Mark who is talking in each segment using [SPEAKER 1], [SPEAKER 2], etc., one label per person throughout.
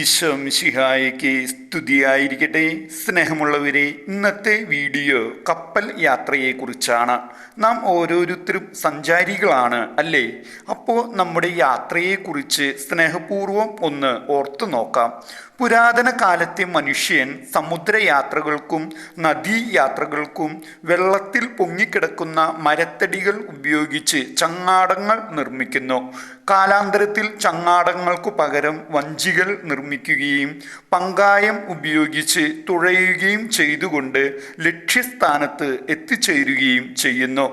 [SPEAKER 1] ഈശോ മിശിഹായിക്ക് സ്തുതിയായിരിക്കട്ടെ. സ്നേഹമുള്ളവരെ ഇന്നത്തെ വീഡിയോ കപ്പൽ യാത്രയെക്കുറിച്ചാണ്. നാം ഓരോരുത്തരും സഞ്ചാരികളാണ് അല്ലേ? അപ്പോൾ നമ്മുടെ യാത്രയെക്കുറിച്ച് സ്നേഹപൂർവം ഒന്ന് ഓർത്തു നോക്കാം. പുരാതന കാലത്തെ മനുഷ്യൻ സമുദ്രയാത്രകൾക്കും നദീയാത്രകൾക്കും വെള്ളത്തിൽ പൊങ്ങിക്കിടക്കുന്ന മരത്തടികൾ ഉപയോഗിച്ച് ചങ്ങാടങ്ങൾ നിർമ്മിക്കുന്നു. കാലാന്തരത്തിൽ ചങ്ങാടങ്ങൾക്കു പകരം വഞ്ചികൾ നിർമ്മിക്കുകയും പങ്കായം ഉപയോഗിച്ച് തുഴയുകയും ചെയ്തുകൊണ്ട് ലക്ഷ്യസ്ഥാനത്ത് എത്തിച്ചേരുകയും ചെയ്യുന്നു.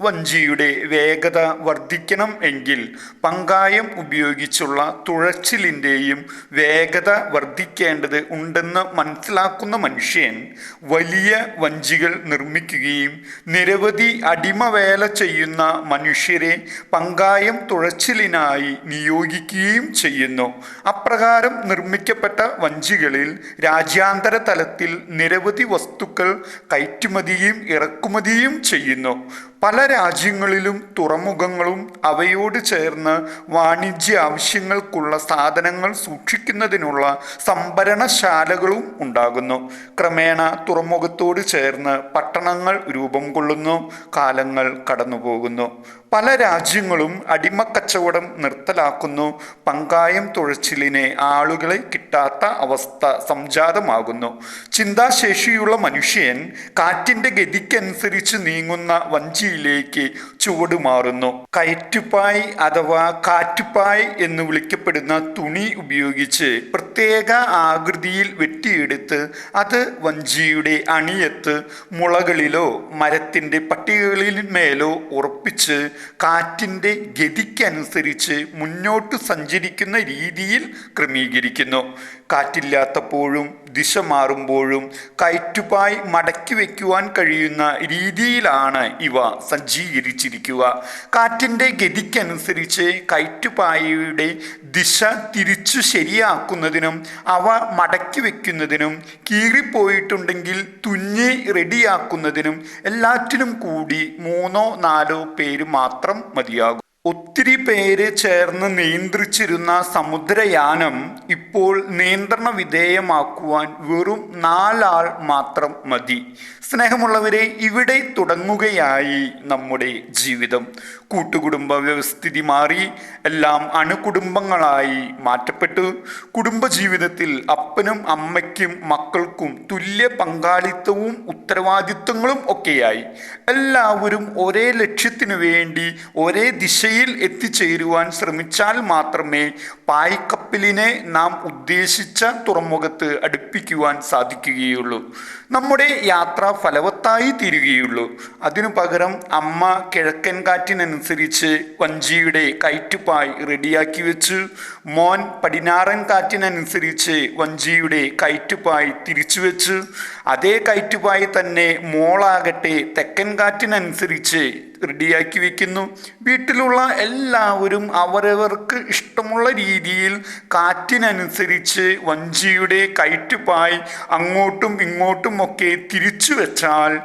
[SPEAKER 1] വഞ്ചിയുടെ വേഗത വർദ്ധിക്കണം എങ്കിൽ പങ്കായം ഉപയോഗിച്ചുള്ള തുഴച്ചിലിന്റെയും വേഗത വർദ്ധിക്കേണ്ടത് ഉണ്ടെന്ന് മനസ്സിലാക്കുന്ന മനുഷ്യൻ വലിയ വഞ്ചികൾ നിർമ്മിക്കുകയും നിരവധി അടിമവേല ചെയ്യുന്ന മനുഷ്യരെ പങ്കായം തുഴച്ചിലിനായി നിയോഗിക്കുകയും ചെയ്യുന്നു. അപ്രകാരം നിർമ്മിക്കപ്പെട്ട വഞ്ചികളിൽ രാജ്യാന്തര തലത്തിൽ നിരവധി വസ്തുക്കൾ കയറ്റുമതിയും ഇറക്കുമതിയും ചെയ്യുന്നു. പല രാജ്യങ്ങളിലും തുറമുഖങ്ങളും അവയോട് ചേർന്ന് വാണിജ്യ ആവശ്യങ്ങൾക്കുള്ള സാധനങ്ങൾ സൂക്ഷിക്കുന്നതിനുള്ള സംഭരണശാലകളും ഉണ്ടാകുന്നു. ക്രമേണ തുറമുഖത്തോട് ചേർന്ന് പട്ടണങ്ങൾ രൂപം കൊള്ളുന്നു കാലങ്ങൾ കടന്നുപോകുന്നു. പല രാജ്യങ്ങളും അടിമക്കച്ചവടം നിർത്തലാക്കുന്നു. പങ്കായം തുഴച്ചിലിനെ ആളുകളെ കിട്ടാത്ത അവസ്ഥ സംജാതമാകുന്നു. ചിന്താശേഷിയുള്ള മനുഷ്യൻ കാറ്റിന്റെ ഗതിക്കനുസരിച്ച് നീങ്ങുന്ന വഞ്ചിയിലേക്ക് ചുവടുമാറുന്നു കയറ്റുപായ് അഥവാ കാറ്റുപായ് എന്ന് വിളിക്കപ്പെടുന്ന തുണി ഉപയോഗിച്ച് പ്രത്യേക ആകൃതിയിൽ വെട്ടിയെടുത്ത് അത് വഞ്ചിയുടെ അണിയത്ത് മുളകളിലോ മരത്തിന്റെ പട്ടികകളിന്മേലോ ഉറപ്പിച്ച് കാറ്റിന്റെ ഗതിക്കനുസരിച്ച് മുന്നോട്ട് സഞ്ചരിക്കുന്ന രീതിയിൽ ക്രമീകരിക്കുന്നു. കാറ്റില്ലാത്തപ്പോഴും ദിശ മാറുമ്പോഴും കയറ്റുപായി മടക്കി വയ്ക്കുവാൻ കഴിയുന്ന രീതിയിലാണ് ഇവ സജ്ജീകരിച്ചിരിക്കുക. കാറ്റിന്റെ ഗതിക്കനുസരിച്ച് കയറ്റുപായയുടെ ദിശ തിരിച്ചു ശരിയാക്കുന്നതിനും അവ മടക്കി വയ്ക്കുന്നതിനും കീറിപ്പോയിട്ടുണ്ടെങ്കിൽ തുന്നി റെഡിയാക്കുന്നതിനും എല്ലാറ്റിനും കൂടി മൂന്നോ നാലോ പേര് മാത്രം മതിയാകും. ഒത്തിരി പേര് ചേർന്ന് നിയന്ത്രിച്ചിരുന്ന സമുദ്രയാനം ഇപ്പോൾ നിയന്ത്രണ വിധേയമാക്കുവാൻ വെറും നാലാൾ മാത്രം മതി. സ്നേഹമുള്ളവരെ ഇവിടെ തുടങ്ങുകയായി നമ്മുടെ ജീവിതം. കൂട്ടുകുടുംബ വ്യവസ്ഥിതി മാറി എല്ലാം അണുകുടുംബങ്ങളായി മാറ്റപ്പെട്ടു. കുടുംബജീവിതത്തിൽ അപ്പനും അമ്മയ്ക്കും മക്കൾക്കും തുല്യ പങ്കാളിത്തവും ഉത്തരവാദിത്വങ്ങളും ഒക്കെയായി. എല്ലാവരും ഒരേ ലക്ഷ്യത്തിനു വേണ്ടി ഒരേ ദിശയിൽ എത്തിച്ചേരുവാൻ ശ്രമിച്ചാൽ മാത്രമേ പായ്ക്കപ്പലിനെ നാം ഉദ്ദേശിച്ച തുറമുഖത്ത് അടുപ്പിക്കുവാൻ സാധിക്കുകയുള്ളൂ. നമ്മുടെ യാത്ര ഫലവത്തായി തീരുകയുള്ളൂ. അതിനു പകരം അമ്മ കിഴക്കൻ കാറ്റിനനുസരിച്ച് വഞ്ചിയുടെ കയറ്റുപായ് റെഡിയാക്കി വെച്ചു. മോൻ പടിഞ്ഞാറൻ കാറ്റിനനുസരിച്ച് വഞ്ചിയുടെ കയറ്റുപായ് തിരിച്ചു വെച്ചു. അതേ കയറ്റുപായ് തന്നെ മോളാകട്ടെ തെക്കൻ കാറ്റിനനുസരിച്ച് റെഡിയാക്കി വെക്കുന്നു. വീട്ടിലുള്ള എല്ലാവരും അവരവർക്ക് ഇഷ്ടമുള്ള രീതിയിൽ കാറ്റിനനുസരിച്ച് വഞ്ചിയുടെ കയറ്റുപായ് അങ്ങോട്ടും ഇങ്ങോട്ടും ഒക്കെ തിരിച്ചു വെച്ചാൽ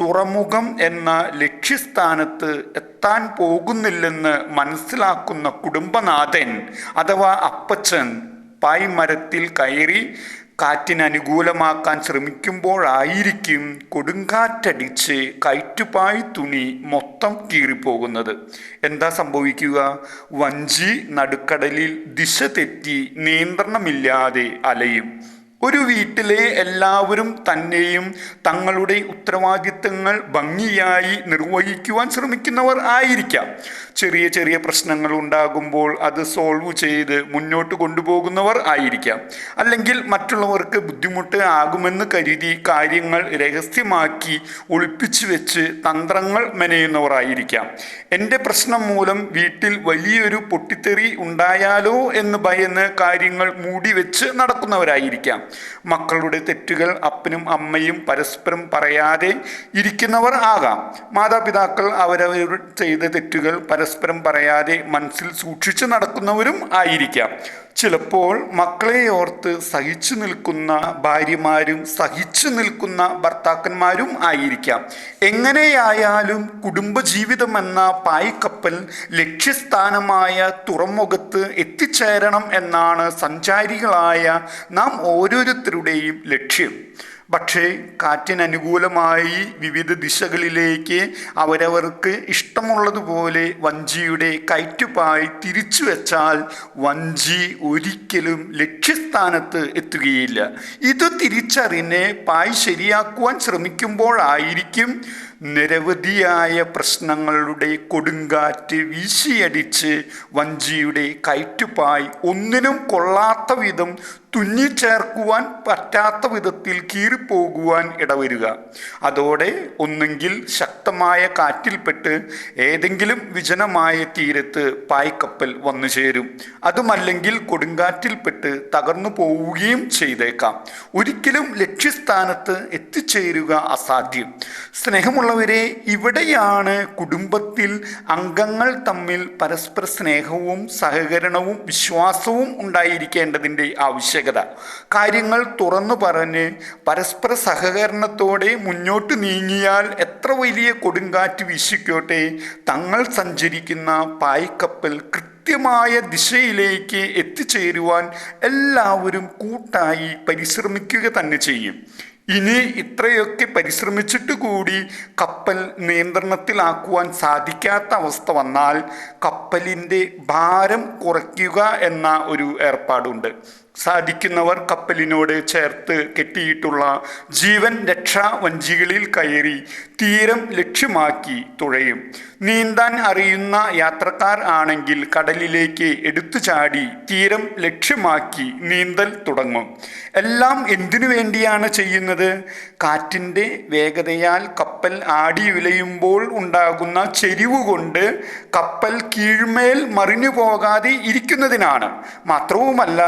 [SPEAKER 1] തുറമുഖം എന്ന ലക്ഷ്യസ്ഥാനത്ത് എത്താൻ പോകുന്നില്ലെന്ന് മനസ്സിലാക്കുന്ന കുടുംബനാഥൻ അഥവാ അപ്പച്ചൻ പായ്മരത്തിൽ കയറി കാറ്റിന് അനുകൂലമാക്കാൻ ശ്രമിക്കുമ്പോഴായിരിക്കും കൊടുങ്കാറ്റടിച്ച് കയറ്റുപായ് തുണി മൊത്തം കീറിപ്പോകുന്നത്. എന്താ സംഭവിക്കുക? വഞ്ചി നടുക്കടലിൽ ദിശ തെറ്റി നിയന്ത്രണമില്ലാതെ അലയും. ഒരു വീട്ടിലെ എല്ലാവരും തന്നെയും തങ്ങളുടെ ഉത്തരവാദിത്തങ്ങൾ ഭംഗിയായി നിർവഹിക്കുവാൻ ശ്രമിക്കുന്നവർ ആയിരിക്കാം. ചെറിയ ചെറിയ പ്രശ്നങ്ങൾ ഉണ്ടാകുമ്പോൾ അത് സോൾവ് ചെയ്ത് മുന്നോട്ട് കൊണ്ടുപോകുന്നവർ ആയിരിക്കാം. അല്ലെങ്കിൽ മറ്റുള്ളവർക്ക് ബുദ്ധിമുട്ട് ആകുമെന്ന് കരുതി കാര്യങ്ങൾ രഹസ്യമാക്കി ഒളിപ്പിച്ചു വെച്ച് തന്ത്രങ്ങൾ മെനയുന്നവർ ആയിരിക്കാം. എന്റെ പ്രശ്നം മൂലം വീട്ടിൽ വലിയൊരു പൊട്ടിത്തെറി ഉണ്ടായാലോ എന്ന് ഭയന്ന് കാര്യങ്ങൾ മൂടി വെച്ച് നടക്കുന്നവരായിരിക്കാം. മക്കളുടെ തെറ്റുകൾ അപ്പനും അമ്മയും പരസ്പരം പറയാതെ ഇരിക്കുന്നവർ ആകാം. മാതാപിതാക്കൾ അവരവർ ചെയ്ത തെറ്റുകൾ പരസ്പരം പറയാതെ മനസ്സിൽ സൂക്ഷിച്ച് നടക്കുന്നവരും ആയിരിക്കാം. ചിലപ്പോൾ മക്കളെ ഓർത്ത് സഹിച്ചു നിൽക്കുന്ന ഭാര്യമാരും സഹിച്ചു നിൽക്കുന്ന ഭർത്താക്കന്മാരും ആയിരിക്കാം. എങ്ങനെയായാലും കുടുംബജീവിതം എന്ന പായ്ക്കപ്പൽ ലക്ഷ്യസ്ഥാനമായ തുറമുഖത്ത് എത്തിച്ചേരണം എന്നാണ് സഞ്ചാരികളായ നാം ഓരോരുത്തരുടെയും ലക്ഷ്യം. പക്ഷേ കാറ്റിനനുകൂലമായി വിവിധ ദിശകളിലേക്ക് അവരവർക്ക് ഇഷ്ടമുള്ളതുപോലെ വഞ്ചിയുടെ കയറ്റുപായി തിരിച്ചു വെച്ചാൽ വഞ്ചി ഒരിക്കലും ലക്ഷ്യസ്ഥാനത്ത് എത്തുകയില്ല. ഇത് തിരിച്ചറിഞ്ഞ് പായ് ശരിയാക്കുവാൻ ശ്രമിക്കുമ്പോഴായിരിക്കും നിരവധിയായ പ്രശ്നങ്ങളുടെ കൊടുങ്കാറ്റ് വീശിയടിച്ച് വഞ്ചിയുടെ കയറ്റുപായി ഒന്നിനും കൊള്ളാത്ത വിധം തുന്നിച്ചേർക്കുവാൻ പറ്റാത്ത വിധത്തിൽ കീറിപ്പോകുവാൻ ഇടവരിക. അതോടെ ഒന്നെങ്കിൽ ശക്തമായ കാറ്റിൽപ്പെട്ട് ഏതെങ്കിലും വിജനമായ തീരത്ത് പായ്ക്കപ്പൽ വന്നു ചേരും. അതുമല്ലെങ്കിൽ കൊടുങ്കാറ്റിൽപ്പെട്ട് തകർന്നു പോവുകയും ചെയ്തേക്കാം. ഒരിക്കലും ലക്ഷ്യസ്ഥാനത്ത് എത്തിച്ചേരുക അസാധ്യം. സ്നേഹമുള്ളവരെ ഇവിടെയാണ് കുടുംബത്തിൽ അംഗങ്ങൾ തമ്മിൽ പരസ്പര സ്നേഹവും സഹകരണവും വിശ്വാസവും ഉണ്ടായിരിക്കേണ്ടതിന്റെ ആവശ്യകത. കാര്യങ്ങൾ തുറന്നു പറഞ്ഞ് പരസ്പര സഹകരണത്തോടെ മുന്നോട്ട് നീങ്ങിയാൽ എത്ര വലിയ കൊടുങ്കാറ്റ് വീശിക്കോട്ടെ തങ്ങൾ സഞ്ചരിക്കുന്ന പായ്ക്കപ്പൽ കൃത്യമായ ദിശയിലേക്ക് എത്തിച്ചേരുവാൻ എല്ലാവരും കൂട്ടായി പരിശ്രമിക്കുക തന്നെ ചെയ്യും. ഇനി ഇത്രയൊക്കെ പരിശ്രമിച്ചിട്ട് കൂടി കപ്പൽ നിയന്ത്രണത്തിലാക്കുവാൻ സാധിക്കാത്ത അവസ്ഥ വന്നാൽ കപ്പലിന്റെ ഭാരം കുറയ്ക്കുക എന്ന ഒരു ഏർപ്പാടുണ്ട്. സാധിക്കുന്നവർ കപ്പലിനോട് ചേർത്ത് കെട്ടിയിട്ടുള്ള ജീവൻ രക്ഷാ വഞ്ചികളിൽ കയറി തീരം ലക്ഷ്യമാക്കി തുഴയും. നീന്താൻ അറിയുന്ന യാത്രക്കാർ ആണെങ്കിൽ കടലിലേക്ക് എടുത്തു ചാടി തീരം ലക്ഷ്യമാക്കി നീന്തൽ തുടങ്ങും. എല്ലാം എന്തിനു വേണ്ടിയാണ് ചെയ്യുന്നത്? കാറ്റിന്റെ വേഗതയാൽ കപ്പൽ ആടി ഉലയുമ്പോൾ ഉണ്ടാകുന്ന ചെരിവ് കൊണ്ട് കപ്പൽ കീഴ്മേൽ മറിഞ്ഞു പോകാതെ ഇരിക്കുന്നതിനാണ്. മാത്രവുമല്ല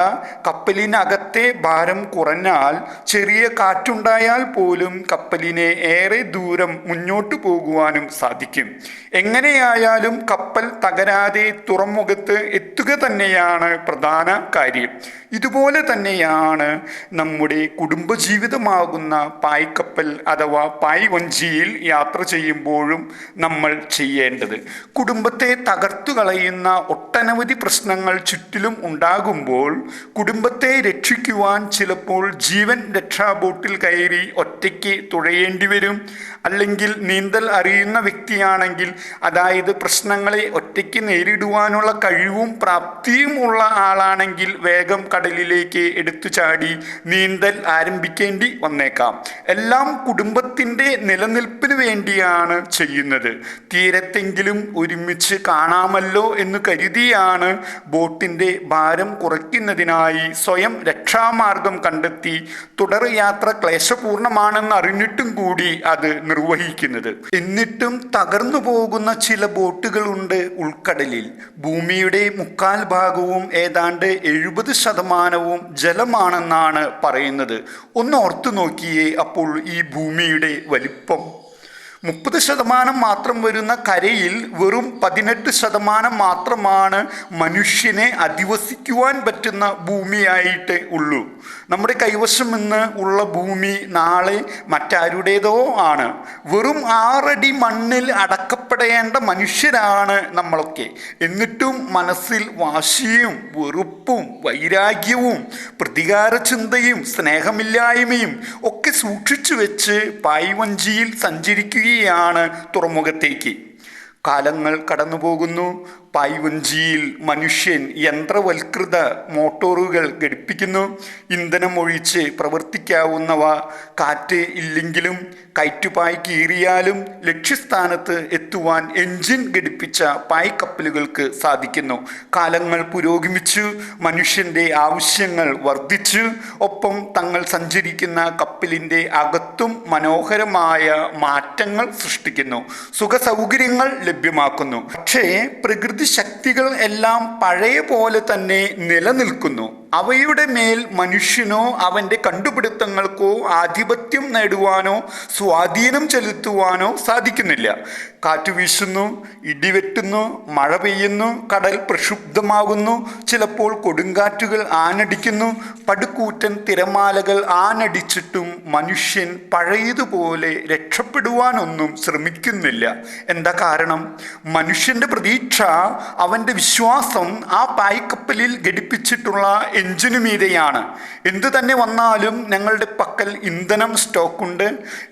[SPEAKER 1] കപ്പലിനകത്തെ ഭാരം കുറഞ്ഞാൽ ചെറിയ കാറ്റുണ്ടായാൽ പോലും കപ്പലിനെ ഏറെ ദൂരം മുന്നോട്ട് പോകുവാനും സാധിക്കും. എങ്ങനെയായാലും കപ്പൽ തകരാതെ തുറമുഖത്ത് എത്തുക തന്നെയാണ് പ്രധാന കാര്യം. ഇതുപോലെ തന്നെയാണ് നമ്മുടെ കുടുംബജീവിതമാകുന്ന പായ്ക്കപ്പൽ അഥവാ പായ് വഞ്ചിയിൽ യാത്ര ചെയ്യുമ്പോഴും നമ്മൾ ചെയ്യേണ്ടത്. കുടുംബത്തെ തകർത്തു കളയുന്ന ഒട്ടനവധി പ്രശ്നങ്ങൾ ചുറ്റിലും ഉണ്ടാകുമ്പോൾ കുടുംബത്തെ രക്ഷിക്കുവാൻ ചിലപ്പോൾ ജീവൻ രക്ഷാബോട്ടിൽ കയറി ഒറ്റയ്ക്ക് തുഴയേണ്ടി വരും. അല്ലെങ്കിൽ നീന്തൽ അറിയുന്ന വ്യക്തിയാണെങ്കിൽ അതായത് പ്രശ്നങ്ങളെ ഒറ്റയ്ക്ക് നേരിടുവാനുള്ള കഴിവും പ്രാപ്തിയും ഉള്ള ആളാണെങ്കിൽ വേഗം കടലിലേക്ക് എടുത്തു ചാടി നീന്തൽ ആരംഭിക്കേണ്ടി വന്നേക്കാം. എല്ലാം കുടുംബത്തിന്റെ നിലനിൽപ്പിന് വേണ്ടിയാണ് ചെയ്യുന്നത്. തീരത്തെങ്കിലും ഒരുമിച്ച് കാണാമല്ലോ എന്ന് കരുതിയാണ് ബോട്ടിന്റെ ഭാരം കുറയ്ക്കുന്നതിനായി സ്വയം രക്ഷാമാർഗം കണ്ടെത്തി തുടർ യാത്ര ക്ലേശപൂർണമാണെന്ന് അറിഞ്ഞിട്ടും കൂടി അത് നിർവഹിക്കുന്നത്. എന്നിട്ടും തകർന്നു പോകുന്ന ചില ബോട്ടുകളുണ്ട് ഉൾക്കടലിൽ. ഭൂമിയുടെ മുക്കാൽ ഭാഗവും ഏതാണ്ട് എഴുപത് ശതമാനവും ജലമാണെന്നാണ് പറയുന്നത്. ഒന്ന് ഓർത്തു നോക്കിയേ അപ്പോൾ ഈ ഭൂമിയുടെ വലിപ്പം. മുപ്പത് ശതമാനം മാത്രം വരുന്ന കരയിൽ വെറും പതിനെട്ട് ശതമാനം മാത്രമാണ് മനുഷ്യനെ അധിവസിക്കുവാൻ പറ്റുന്ന ഭൂമിയായിട്ട് ഉള്ളൂ. നമ്മുടെ കൈവശം ഇന്ന് ഉള്ള ഭൂമി നാളെ മറ്റാരുടേതോ ആണ്. വെറും ആറടി മണ്ണിൽ അടക്കപ്പെടേണ്ട മനുഷ്യരാണ് നമ്മളൊക്കെ. എന്നിട്ടും മനസ്സിൽ വാശിയും വെറുപ്പും വൈരാഗ്യവും പ്രതികാര ചിന്തയും സ്നേഹമില്ലായ്മയും ഒക്കെ സൂക്ഷിച്ചു വെച്ച് പായ്വഞ്ചിയിൽ സഞ്ചരിക്കുകയാണ് തുറമുഖത്തേക്ക്. കാലങ്ങൾ കടന്നു പോകുന്നു പായ്വഞ്ചിയിൽ മനുഷ്യൻ യന്ത്രവൽകൃത മോട്ടോറുകൾ ഘടിപ്പിക്കുന്നു. ഇന്ധനമൊഴിച്ച് പ്രവർത്തിക്കാവുന്നവ കാറ്റ് ഇല്ലെങ്കിലും കയറ്റുപായ് കീറിയാലും ലക്ഷ്യസ്ഥാനത്ത് എത്തുവാൻ എഞ്ചിൻ ഘടിപ്പിച്ച പായ്ക്കപ്പലുകൾക്ക് സാധിക്കുന്നു. കാലങ്ങൾ പുരോഗമിച്ചു മനുഷ്യന്റെ ആവശ്യങ്ങൾ വർദ്ധിച്ചു. ഒപ്പം തങ്ങൾ സഞ്ചരിക്കുന്ന കപ്പലിന്റെ അകത്തും മനോഹരമായ മാറ്റങ്ങൾ സൃഷ്ടിക്കുന്നു. സുഖ സൗകര്യങ്ങൾ ലഭ്യമാക്കുന്നു. പക്ഷേ പ്രകൃതി ശക്തികൾ എല്ലാം പഴയ പോലെ തന്നെ നിലനിൽക്കുന്നു. അവയുടെ മേൽ മനുഷ്യനോ അവന്റെ കണ്ടുപിടുത്തങ്ങൾക്കോ ആധിപത്യം നേടുവാനോ സ്വാധീനം ചെലുത്തുവാനോ സാധിക്കുന്നില്ല. കാറ്റ് വീശുന്നു ഇടിവെട്ടുന്നു മഴ പെയ്യുന്നു കടൽ പ്രക്ഷുബ്ധമാകുന്നു ചിലപ്പോൾ കൊടുങ്കാറ്റുകൾ ആനടിക്കുന്നു പടുക്കൂറ്റൻ തിരമാലകൾ ആനടിച്ചിട്ടും മനുഷ്യൻ പഴയതുപോലെ രക്ഷപ്പെടുവാനൊന്നും ശ്രമിക്കുന്നില്ല. എന്താ കാരണം? മനുഷ്യന്റെ പ്രതീക്ഷ അവന്റെ വിശ്വാസം ആ പായ്ക്കപ്പലിൽ ഘടിപ്പിച്ചിട്ടുള്ള എഞ്ചിനു മീതെയാണ്. എന്തു തന്നെ വന്നാലും ഞങ്ങളുടെ പക്കൽ ഇന്ധനം സ്റ്റോക്കുണ്ട്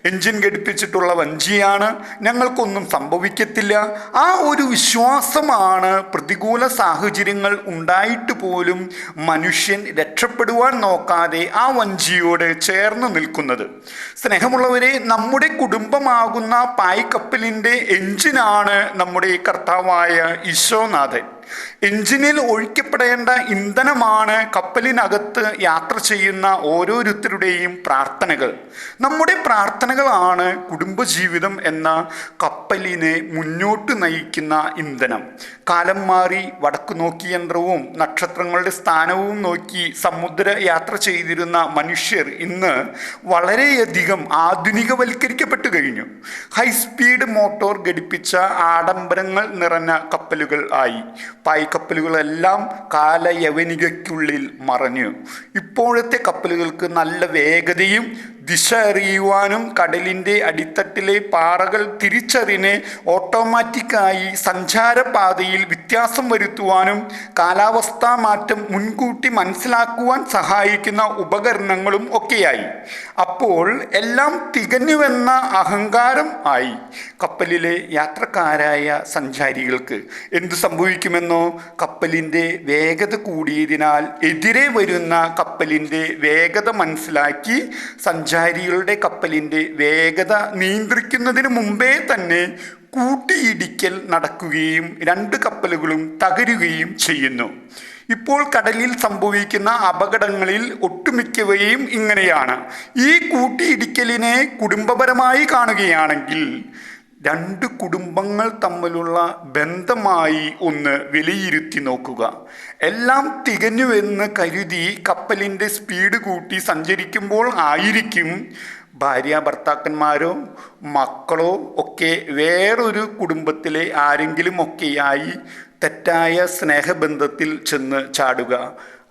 [SPEAKER 1] എഞ്ചിൻ ഘടിപ്പിച്ചിട്ടുള്ള വഞ്ചിയാണ്. ഞങ്ങൾക്കൊന്നും സംഭവിക്കത്തില്ല. ആ ഒരു വിശ്വാസമാണ് പ്രതികൂല സാഹചര്യങ്ങൾ ഉണ്ടായിട്ട് പോലും മനുഷ്യൻ രക്ഷപ്പെടുവാൻ നോക്കാതെ ആ വഞ്ചിയോട് ചേർന്ന് നിൽക്കുന്നത്. സ്നേഹമുള്ളവരെ നമ്മുടെ കുടുംബമാകുന്ന പായ്ക്കപ്പലിന്റെ എഞ്ചിനാണ് നമ്മുടെ കർത്താവായ ഈശോനാഥൻ. എഞ്ചിനിൽ ഒഴിക്കപ്പെടേണ്ട ഇന്ധനമാണ് കപ്പലിനകത്ത് യാത്ര ചെയ്യുന്ന ഓരോരുത്തരുടെയും പ്രാർത്ഥനകൾ. നമ്മുടെ പ്രാർത്ഥനകളാണ് കുടുംബജീവിതം എന്ന കപ്പലിനെ മുന്നോട്ട് നയിക്കുന്ന ഇന്ധനം. കാലം മാറി വടക്കു നോക്കി യന്ത്രവും നക്ഷത്രങ്ങളുടെ സ്ഥാനവും നോക്കി സമുദ്ര യാത്ര ചെയ്തിരുന്ന മനുഷ്യർ ഇന്ന് വളരെയധികം ആധുനികവൽക്കരിക്കപ്പെട്ടു കഴിഞ്ഞു. ഹൈസ്പീഡ് മോട്ടോർ ഘടിപ്പിച്ച ആഡംബരങ്ങൾ നിറഞ്ഞ കപ്പലുകൾ ആയി. പായ്ക്കപ്പലുകളെല്ലാം കാലയവനികയ്ക്കുള്ളിൽ മറഞ്ഞു. ഇപ്പോഴത്തെ കപ്പലുകൾക്ക് നല്ല വേഗതയും ദിശ അറിയുവാനും കടലിന്റെ അടിത്തട്ടിലെ പാറകൾ തിരിച്ചറിഞ്ഞ് ഓട്ടോമാറ്റിക്കായി സഞ്ചാരപാതയിൽ വ്യത്യാസം വരുത്തുവാനും കാലാവസ്ഥാ മാറ്റം മുൻകൂട്ടി മനസ്സിലാക്കുവാൻ സഹായിക്കുന്ന ഉപകരണങ്ങളും ഒക്കെയായി. അപ്പോൾ എല്ലാം തികഞ്ഞുവെന്ന അഹങ്കാരം ആയി. കപ്പലിലെ യാത്രക്കാരായ സഞ്ചാരികൾക്ക് എന്തു സംഭവിക്കുമെന്നോ? കപ്പലിന്റെ വേഗത കൂടിയതിനാൽ എതിരെ വരുന്ന കപ്പലിന്റെ വേഗത മനസ്സിലാക്കി സഞ്ചാരികളുടെ കപ്പലിന്റെ വേഗത നിയന്ത്രിക്കുന്നതിന് മുമ്പേ തന്നെ കൂട്ടിയിടിക്കൽ നടക്കുകയും രണ്ട് കപ്പലുകളും തകരുകയും ചെയ്യുന്നു. ഇപ്പോൾ കടലിൽ സംഭവിക്കുന്ന അപകടങ്ങളിൽ ഒട്ടുമിക്കവയും ഇങ്ങനെയാണ്. ഈ കൂട്ടിയിടിക്കലിനെ കുടുംബപരമായി കാണുകയാണെങ്കിൽ രണ്ട് കുടുംബങ്ങൾ തമ്മിലുള്ള ബന്ധമായി ഒന്ന് വിലയിരുത്തി നോക്കുക. എല്ലാം തികഞ്ഞുവെന്ന് കരുതി കപ്പലിന്റെ സ്പീഡ് കൂട്ടി സഞ്ചരിക്കുമ്പോൾ ആയിരിക്കും ഭാര്യ ഭർത്താക്കന്മാരോ മക്കളോ ഒക്കെ വേറൊരു കുടുംബത്തിലെ ആരെങ്കിലും ഒക്കെയായി തെറ്റായ സ്നേഹബന്ധത്തിൽ ചെന്ന് ചാടുക.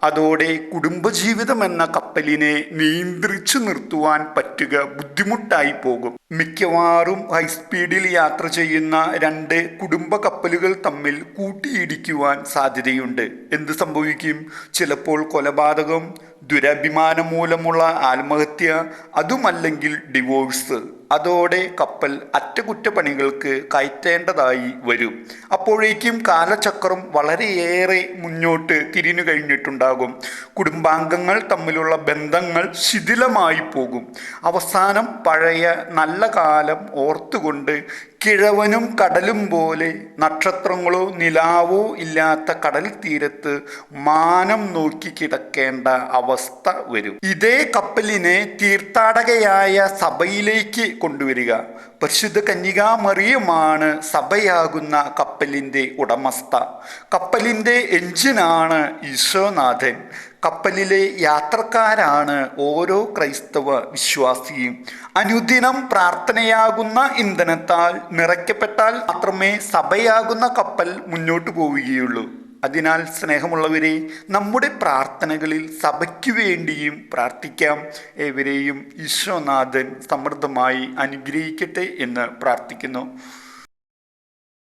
[SPEAKER 1] അതോടെ കുടുംബജീവിതം എന്ന കപ്പലിനെ നിയന്ത്രിച്ചു നിർത്തുവാൻ പറ്റുക ബുദ്ധിമുട്ടായി പോകും. മിക്കവാറും ഹൈസ്പീഡിൽ യാത്ര ചെയ്യുന്ന രണ്ട് കുടുംബ കപ്പലുകൾ തമ്മിൽ കൂട്ടിയിടിക്കുവാൻ സാധ്യതയുണ്ട്. എന്ത് സംഭവിക്കും? ചിലപ്പോൾ കൊലപാതകം ദുരഭിമാനം മൂലമുള്ള ആത്മഹത്യ അതുമല്ലെങ്കിൽ ഡിവോഴ്സ് അതോടെ കപ്പൽ അറ്റകുറ്റപ്പണികൾക്ക് കയറ്റേണ്ടതായി വരും. അപ്പോഴേക്കും കാലചക്രം വളരെയേറെ മുന്നോട്ട് തിരിഞ്ഞു കഴിഞ്ഞിട്ടുണ്ടാകും. കുടുംബാംഗങ്ങൾ തമ്മിലുള്ള ബന്ധങ്ങൾ ശിഥിലമായി പോകും. അവസാനം പഴയ നല്ല കാലം ഓർത്തുകൊണ്ട് കിഴവനും കടലും പോലെ നക്ഷത്രങ്ങളോ നിലാവോ ഇല്ലാത്ത കടൽ തീരത്ത് മാനം നോക്കി കിടക്കേണ്ട അവസ്ഥ വരും. ഇതേ കപ്പലിനെ തീർത്ഥാടകയായ സഭയിലേക്ക് കൊണ്ടുവരിക. പരിശുദ്ധ കന്യകാമറിയമാണ് സഭയാകുന്ന കപ്പലിന്റെ ഉടമസ്ഥ. കപ്പലിന്റെ എഞ്ചിനാണ് ഈശോനാഥൻ. കപ്പലിലെ യാത്രക്കാരാണ് ഓരോ ക്രൈസ്തവ വിശ്വാസിയും. അനുദിനം പ്രാർത്ഥനയാകുന്ന ഇന്ധനത്താൽ നിറയ്ക്കപ്പെട്ടാൽ മാത്രമേ സഭയാകുന്ന കപ്പൽ മുന്നോട്ട് പോവുകയുള്ളൂ. അതിനാൽ സ്നേഹമുള്ളവരെ നമ്മുടെ പ്രാർത്ഥനകളിൽ സഭയ്ക്കു വേണ്ടിയും പ്രാർത്ഥിക്കാം. ഏവരെയും ഈശ്വനാഥൻ സമൃദ്ധമായി അനുഗ്രഹിക്കട്ടെ എന്ന് പ്രാർത്ഥിക്കുന്നു.